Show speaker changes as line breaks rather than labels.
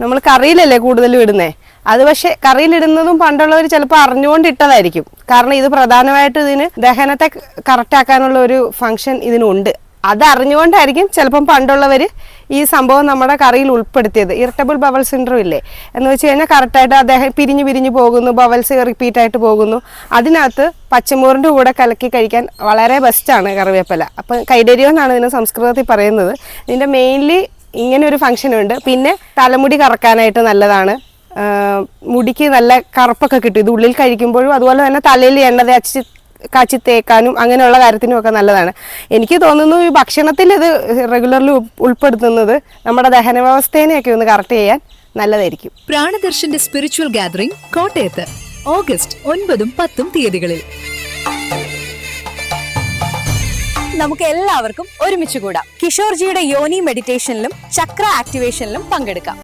നമ്മൾ കറിയിലല്ലേ കൂടുതലും ഇടുന്നേ? അത് പക്ഷെ കറിയിലിടുന്നതും പണ്ടുള്ളവർ ചിലപ്പോൾ അറിഞ്ഞുകൊണ്ടിട്ടതായിരിക്കും. കാരണം ഇത് പ്രധാനമായിട്ട് ഇതിന് ദഹനത്തെ കറക്റ്റാക്കാനുള്ള ഒരു ഫങ്ഷൻ ഇതിനുണ്ട്. അത് അറിഞ്ഞുകൊണ്ടായിരിക്കും ചിലപ്പം പണ്ടുള്ളവർ ഈ സംഭവം നമ്മുടെ കറിയിൽ ഉൾപ്പെടുത്തിയത്. ഇറിറ്റബിൾ ബവൽ സിൻഡ്രോം ഇല്ലേ? എന്ന് വെച്ച് കഴിഞ്ഞാൽ കറക്റ്റായിട്ട് അദ്ദേഹം പിരിഞ്ഞു പിരിഞ്ഞു പോകുന്നു ബവൽസ് റിപ്പീറ്റ് ആയിട്ട് പോകുന്നു. അതിനകത്ത് പച്ചമോറിന്റെ കൂടെ കലക്കി കഴിക്കാൻ വളരെ ബെസ്റ്റാണ് കറിവേപ്പില. അപ്പം കൈഡരിയോ എന്നാണ് ഇതിന് സംസ്കൃതത്തിൽ പറയുന്നത്. ഇതിന്റെ മെയിൻലി ഇങ്ങനെ ഒരു ഫംഗ്ഷൻ ഉണ്ട് പിന്നെ തലമുടി കറക്കാനായിട്ട് നല്ലതാണ്. മുടിക്ക് നല്ല കറുപ്പൊക്കെ കിട്ടും. ഇത് ഉള്ളിൽ കഴിക്കുമ്പോഴും അതുപോലെ തന്നെ തലയിൽ എണ്ണ തേച്ച് കാച്ചി തേക്കാനും അങ്ങനെയുള്ള കാര്യത്തിനും ഒക്കെ നല്ലതാണ്. എനിക്ക് തോന്നുന്നു ഈ ഭക്ഷണത്തിൽ ഇത് റെഗുലർലി ഉൾപ്പെടുത്തുന്നത് നമ്മുടെ ദഹന വ്യവസ്ഥേനെയൊക്കെ ഒന്ന് കറക്റ്റ് ചെയ്യാൻ നല്ലതായിരിക്കും.
പ്രാണദർശന്റെ സ്പിരിച്വൽ ഗാദറിംഗ് കോട്ടയത്ത് ഓഗസ്റ്റ് ഒൻപതും പത്തും തീയതികളിൽ.
നമുക്ക് എല്ലാവർക്കും ഒരുമിച്ച് കൂടാം. കിഷോർജിയുടെ യോനി മെഡിറ്റേഷനിലും ചക്ര ആക്ടിവേഷനിലും പങ്കെടുക്കാം.